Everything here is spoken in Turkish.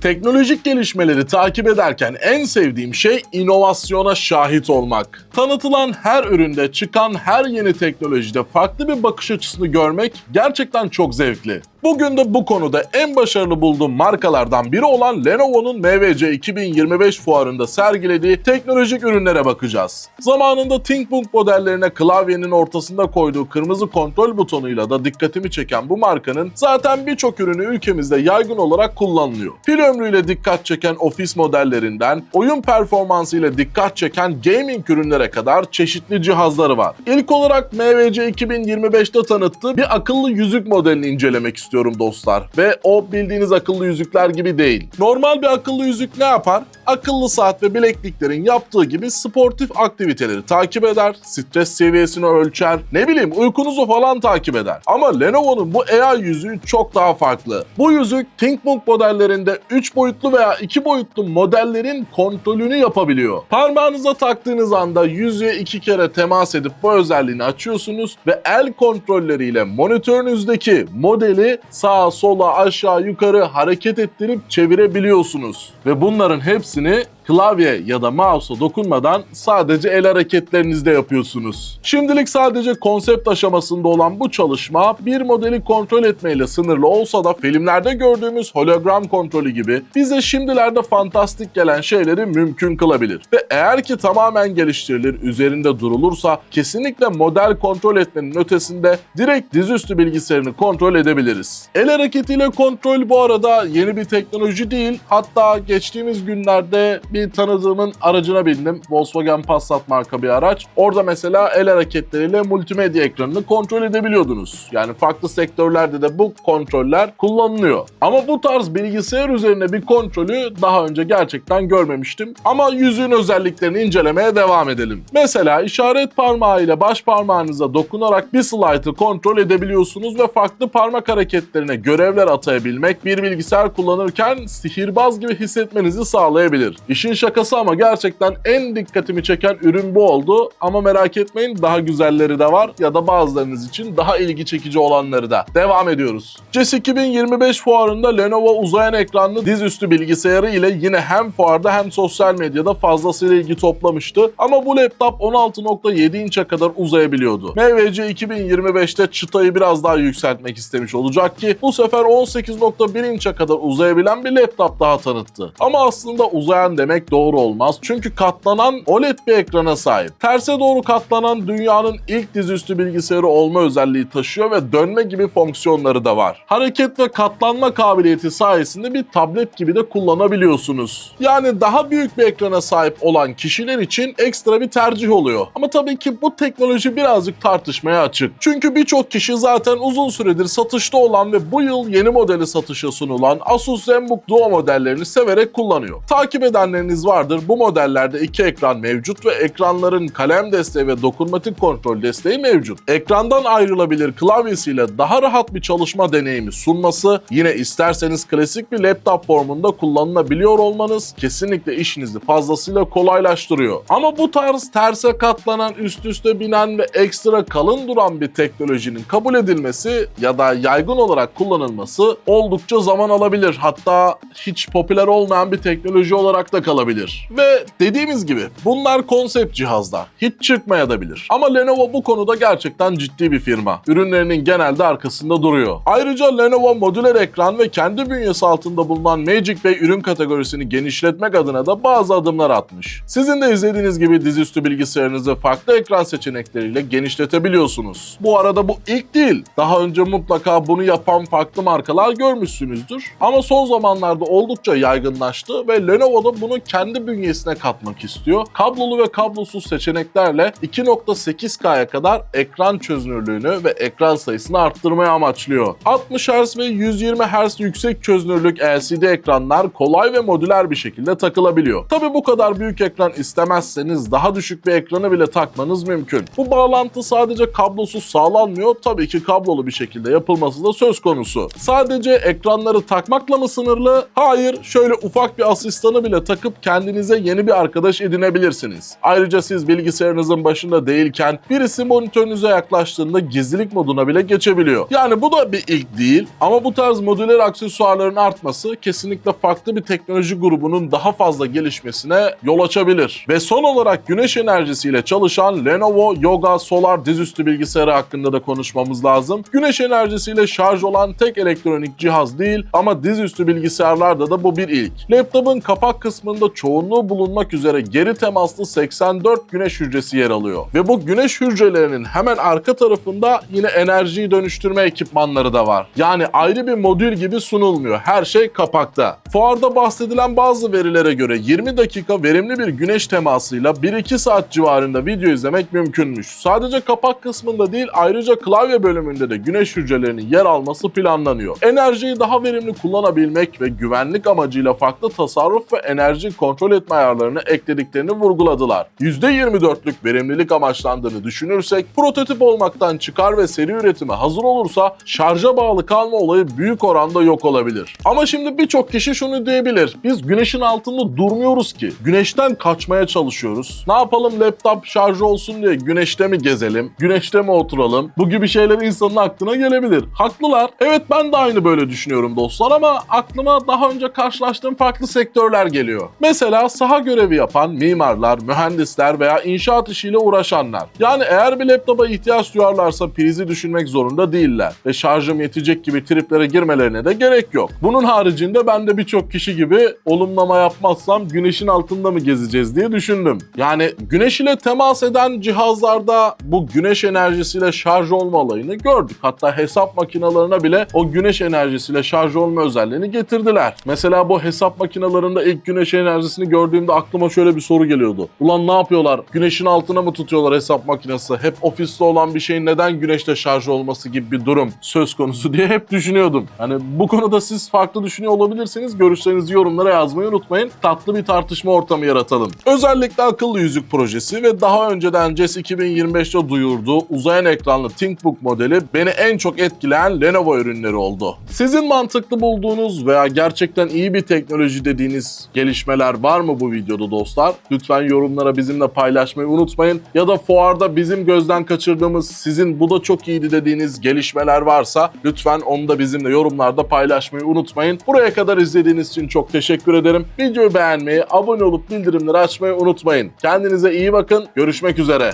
Teknolojik gelişmeleri takip ederken en sevdiğim şey inovasyona şahit olmak. Tanıtılan her üründe, çıkan her yeni teknolojide farklı bir bakış açısını görmek gerçekten çok zevkli. Bugün de bu konuda en başarılı bulduğum markalardan biri olan Lenovo'nun MWC 2025 fuarında sergilediği teknolojik ürünlere bakacağız. Zamanında ThinkBook modellerine klavyenin ortasında koyduğu kırmızı kontrol butonuyla da dikkatimi çeken bu markanın zaten birçok ürünü ülkemizde yaygın olarak kullanılıyor. Pil ömrüyle dikkat çeken ofis modellerinden, oyun performansı ile dikkat çeken gaming ürünlere kadar çeşitli cihazları var. İlk olarak MWC 2025'te tanıttığı bir akıllı yüzük modelini incelemek istiyorum dostlar. Ve o bildiğiniz akıllı yüzükler gibi değil. Normal bir akıllı yüzük ne yapar? Akıllı saat ve bilekliklerin yaptığı gibi sportif aktiviteleri takip eder, stres seviyesini ölçer, ne bileyim uykunuzu falan takip eder. Ama Lenovo'nun bu AI yüzüğü çok daha farklı. Bu yüzük ThinkBook modellerinde 3 boyutlu veya 2 boyutlu modellerin kontrolünü yapabiliyor. Parmağınıza taktığınız anda yüzüğe iki kere temas edip bu özelliğini açıyorsunuz ve el kontrolleriyle monitörünüzdeki modeli sağa sola aşağı yukarı hareket ettirip çevirebiliyorsunuz. Ve bunların hepsini klavye ya da mouse'a dokunmadan sadece el hareketlerinizde yapıyorsunuz. Şimdilik sadece konsept aşamasında olan bu çalışma bir modeli kontrol etmeyle sınırlı olsa da filmlerde gördüğümüz hologram kontrolü gibi bize şimdilerde fantastik gelen şeyleri mümkün kılabilir. Ve eğer ki tamamen geliştirilir, üzerinde durulursa kesinlikle model kontrol etmenin ötesinde direkt dizüstü bilgisayarını kontrol edebiliriz. El hareketiyle kontrol bu arada yeni bir teknoloji değil. Hatta geçtiğimiz günlerde bir tanıdığımın aracına bindim. Volkswagen Passat marka bir araç. Orada mesela el hareketleriyle multimedya ekranını kontrol edebiliyordunuz. Yani farklı sektörlerde de bu kontroller kullanılıyor. Ama bu tarz bilgisayar üzerine bir kontrolü daha önce gerçekten görmemiştim. Ama yüzüğün özelliklerini incelemeye devam edelim. Mesela işaret parmağı ile baş parmağınıza dokunarak bir slide'ı kontrol edebiliyorsunuz ve farklı parmak hareketlerine görevler atayabilmek bir bilgisayar kullanırken sihirbaz gibi hissetmenizi sağlayabilir. İşin şakası ama gerçekten en dikkatimi çeken ürün bu oldu. Ama merak etmeyin daha güzelleri de var ya da bazılarınız için daha ilgi çekici olanları da. Devam ediyoruz. CES 2025 fuarında Lenovo uzayan ekranlı dizüstü bilgisayarı ile yine hem fuarda hem sosyal medyada fazlasıyla ilgi toplamıştı. Ama bu laptop 16.7 inçe kadar uzayabiliyordu. MWC 2025'te çıtayı biraz daha yükseltmek istemiş olacak ki bu sefer 18.1 inçe kadar uzayabilen bir laptop daha tanıttı. Ama aslında uzayan demek doğru olmaz. Çünkü katlanan OLED bir ekrana sahip. Terse doğru katlanan dünyanın ilk dizüstü bilgisayarı olma özelliği taşıyor ve dönme gibi fonksiyonları da var. Hareket ve katlanma kabiliyeti sayesinde bir tablet gibi de kullanabiliyorsunuz. Yani daha büyük bir ekrana sahip olan kişiler için ekstra bir tercih oluyor. Ama tabii ki bu teknoloji birazcık tartışmaya açık. Çünkü birçok kişi zaten uzun süredir satışta olan ve bu yıl yeni modeli satışa sunulan Asus ZenBook Duo modellerini severek kullanıyor. Takip edenleriniz vardır. Bu modellerde iki ekran mevcut ve ekranların kalem desteği ve dokunmatik kontrol desteği mevcut. Ekrandan ayrılabilir klavyesiyle daha rahat bir çalışma deneyimi sunması, yine isterseniz klasik bir laptop formunda kullanılabiliyor olmanız kesinlikle işinizi fazlasıyla kolaylaştırıyor. Ama bu tarz terse katlanan, üst üste binen ve ekstra kalın duran bir teknolojinin kabul edilmesi ya da yaygın olarak kullanılması oldukça zaman alabilir. Hatta hiç popüler olmayan bir teknoloji olarak da kalabilir. Ve dediğimiz gibi bunlar konsept cihazlar. Hiç çıkmayabilir. Ama Lenovo bu konuda gerçekten ciddi bir firma. Ürünlerinin genelde arkasında duruyor. Ayrıca Lenovo modüler ekran ve kendi bünyesi altında bulunan Magic Bay ürün kategorisini genişletmek adına da bazı adımlar atmış. Sizin de izlediğiniz gibi dizüstü bilgisayarınızı farklı ekran seçenekleriyle genişletebiliyorsunuz. Bu arada bu ilk değil. Daha önce mutlaka bunu yapan farklı markalar görmüşsünüzdür. Ama son zamanlarda oldukça yaygınlaştı ve Lenovo da bunu kendi bünyesine katmak istiyor. Kablolu ve kablosuz seçeneklerle 2.8K'ya kadar ekran çözünürlüğünü ve ekran sayısını arttırmaya amaçlıyor. 60 Hz ve 120 Hz yüksek çözünürlük LCD ekranlar kolay ve modüler bir şekilde takılabiliyor. Tabi bu kadar büyük ekran istemezseniz daha düşük bir ekranı bile takmanız mümkün. Bu bağlantı sadece kablosuz sağlanmıyor, tabii ki kablolu bir şekilde yapılması da söz konusu. Sadece ekranları takmakla mı sınırlı? Hayır, şöyle ufak bir asistanı bile takıp takıp kendinize yeni bir arkadaş edinebilirsiniz. Ayrıca siz bilgisayarınızın başında değilken birisi monitörünüze yaklaştığında gizlilik moduna bile geçebiliyor. Yani bu da bir ilk değil ama bu tarz modüler aksesuarların artması kesinlikle farklı bir teknoloji grubunun daha fazla gelişmesine yol açabilir. Ve son olarak güneş enerjisiyle çalışan Lenovo Yoga Solar dizüstü bilgisayarı hakkında da konuşmamız lazım. Güneş enerjisiyle şarj olan tek elektronik cihaz değil ama dizüstü bilgisayarlarda da bu bir ilk. Laptopun kapak kısmında çoğunluğu bulunmak üzere geri temaslı 84 güneş hücresi yer alıyor. Ve bu güneş hücrelerinin hemen arka tarafında yine enerjiyi dönüştürme ekipmanları da var. Yani ayrı bir modül gibi sunulmuyor. Her şey kapakta. Fuarda bahsedilen bazı verilere göre 20 dakika verimli bir güneş temasıyla 1-2 saat civarında video izlemek mümkünmüş. Sadece kapak kısmında değil ayrıca klavye bölümünde de güneş hücrelerinin yer alması planlanıyor. Enerjiyi daha verimli kullanabilmek ve güvenlik amacıyla farklı tasarruf ve enerji kontrol etme ayarlarını eklediklerini vurguladılar. %24'lük verimlilik amaçlandığını düşünürsek prototip olmaktan çıkar ve seri üretime hazır olursa şarja bağlı kalma olayı büyük oranda yok olabilir. Ama şimdi birçok kişi şunu diyebilir. Biz güneşin altında durmuyoruz ki. Güneşten kaçmaya çalışıyoruz. Ne yapalım laptop şarj olsun diye güneşte mi gezelim? Güneşte mi oturalım? Bu gibi şeyler insanın aklına gelebilir. Haklılar. Evet ben de aynı böyle düşünüyorum dostlar ama aklıma daha önce karşılaştığım farklı sektörler geliyor. Mesela saha görevi yapan mimarlar, mühendisler veya inşaat işiyle uğraşanlar. Yani eğer bir laptopa ihtiyaç duyarlarsa prizi düşünmek zorunda değiller ve şarjım yetecek gibi triplere girmelerine de gerek yok. Bunun haricinde ben de birçok kişi gibi olumlama yapmazsam güneşin altında mı gezeceğiz diye düşündüm. Yani güneş ile temas eden cihazlarda bu güneş enerjisiyle şarj olma olayını gördük. Hatta hesap makinalarına bile o güneş enerjisiyle şarj olma özelliğini getirdiler. Mesela bu hesap makinalarında ilk güneş enerjisini gördüğümde aklıma şöyle bir soru geliyordu. Ulan ne yapıyorlar? Güneşin altına mı tutuyorlar hesap makinesi? Hep ofiste olan bir şeyin neden güneşte şarj olması gibi bir durum söz konusu diye hep düşünüyordum. Hani bu konuda siz farklı düşünüyor olabilirsiniz. Görüşlerinizi yorumlara yazmayı unutmayın. Tatlı bir tartışma ortamı yaratalım. Özellikle akıllı yüzük projesi ve daha önceden CES 2025'te duyurduğu uzayan ekranlı ThinkBook modeli beni en çok etkileyen Lenovo ürünleri oldu. Sizin mantıklı bulduğunuz veya gerçekten iyi bir teknoloji dediğiniz gelişmeler var mı bu videoda dostlar? Lütfen yorumlara bizimle paylaşmayı unutmayın. Ya da fuarda bizim gözden kaçırdığımız sizin bu da çok iyiydi dediğiniz gelişmeler varsa lütfen onu da bizimle yorumlarda paylaşmayı unutmayın. Buraya kadar izlediğiniz için çok teşekkür ederim. Videoyu beğenmeyi, abone olup bildirimleri açmayı unutmayın. Kendinize iyi bakın. Görüşmek üzere.